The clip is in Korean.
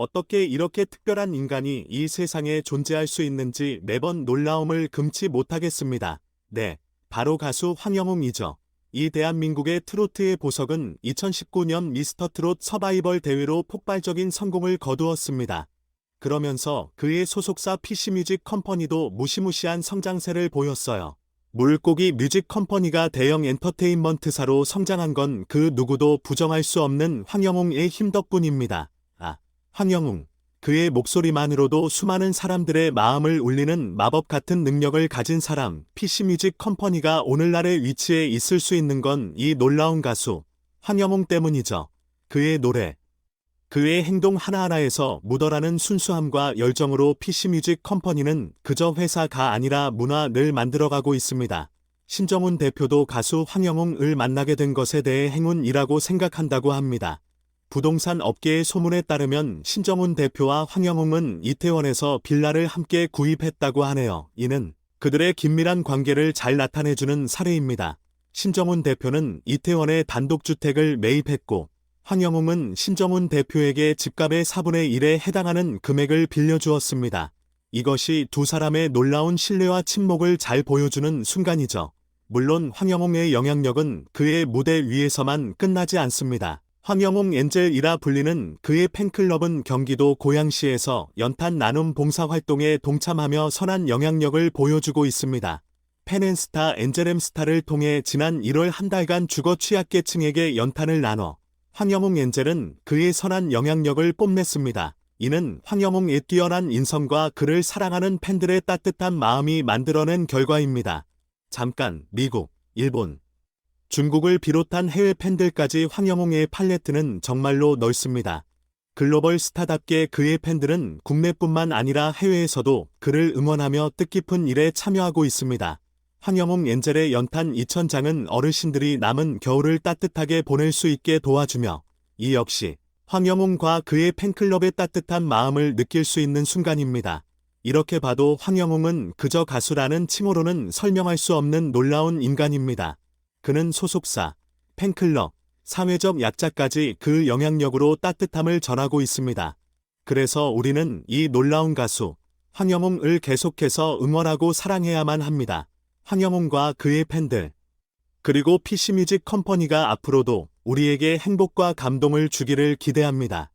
어떻게 이렇게 특별한 인간이 이 세상에 존재할 수 있는지 매번 놀라움을 금치 못하겠습니다. 네, 바로 가수 황영웅이죠. 이 대한민국의 트로트의 보석은 2019년 미스터 트롯 서바이벌 대회로 폭발적인 성공을 거두었습니다. 그러면서 그의 소속사 PC뮤직 컴퍼니도 무시무시한 성장세를 보였어요. 물고기 뮤직 컴퍼니가 대형 엔터테인먼트사로 성장한 건 그 누구도 부정할 수 없는 황영웅의 힘 덕분입니다. 아, 황영웅. 그의 목소리만으로도 수많은 사람들의 마음을 울리는 마법 같은 능력을 가진 사람, PC뮤직 컴퍼니가 오늘날의 위치에 있을 수 있는 건 이 놀라운 가수, 황영웅 때문이죠. 그의 노래, 그의 행동 하나하나에서 묻어라는 순수함과 열정으로 PC뮤직 컴퍼니는 그저 회사가 아니라 문화를 만들어가고 있습니다. 신정훈 대표도 가수 황영웅을 만나게 된 것에 대해 행운이라고 생각한다고 합니다. 부동산 업계의 소문에 따르면 신정훈 대표와 황영웅은 이태원에서 빌라를 함께 구입했다고 하네요. 이는 그들의 긴밀한 관계를 잘 나타내주는 사례입니다. 신정훈 대표는 이태원에 단독주택을 매입했고 황영웅은 신정훈 대표에게 집값의 4분의 1에 해당하는 금액을 빌려주었습니다. 이것이 두 사람의 놀라운 신뢰와 친목을 잘 보여주는 순간이죠. 물론 황영웅의 영향력은 그의 무대 위에서만 끝나지 않습니다. 황영웅 엔젤이라 불리는 그의 팬클럽은 경기도 고양시에서 연탄 나눔 봉사 활동에 동참하며 선한 영향력을 보여주고 있습니다. 팬앤스타 엔젤엠스타를 통해 지난 1월 한 달간 주거 취약계층에게 연탄을 나눠 황영웅 엔젤은 그의 선한 영향력을 뽐냈습니다. 이는 황영웅의 뛰어난 인성과 그를 사랑하는 팬들의 따뜻한 마음이 만들어낸 결과입니다. 잠깐 미국, 일본, 중국을 비롯한 해외 팬들까지 황영웅의 팔레트는 정말로 넓습니다. 글로벌 스타답게 그의 팬들은 국내뿐만 아니라 해외에서도 그를 응원하며 뜻깊은 일에 참여하고 있습니다. 황영웅 엔젤의 연탄 2000장은 어르신들이 남은 겨울을 따뜻하게 보낼 수 있게 도와주며 이 역시 황영웅과 그의 팬클럽의 따뜻한 마음을 느낄 수 있는 순간입니다. 이렇게 봐도 황영웅은 그저 가수라는 칭호로는 설명할 수 없는 놀라운 인간입니다. 그는 소속사, 팬클럽, 사회적 약자까지 그 영향력으로 따뜻함을 전하고 있습니다. 그래서 우리는 이 놀라운 가수, 황영웅을 계속해서 응원하고 사랑해야만 합니다. 황영웅과 그의 팬들, 그리고 PC뮤직 컴퍼니가 앞으로도 우리에게 행복과 감동을 주기를 기대합니다.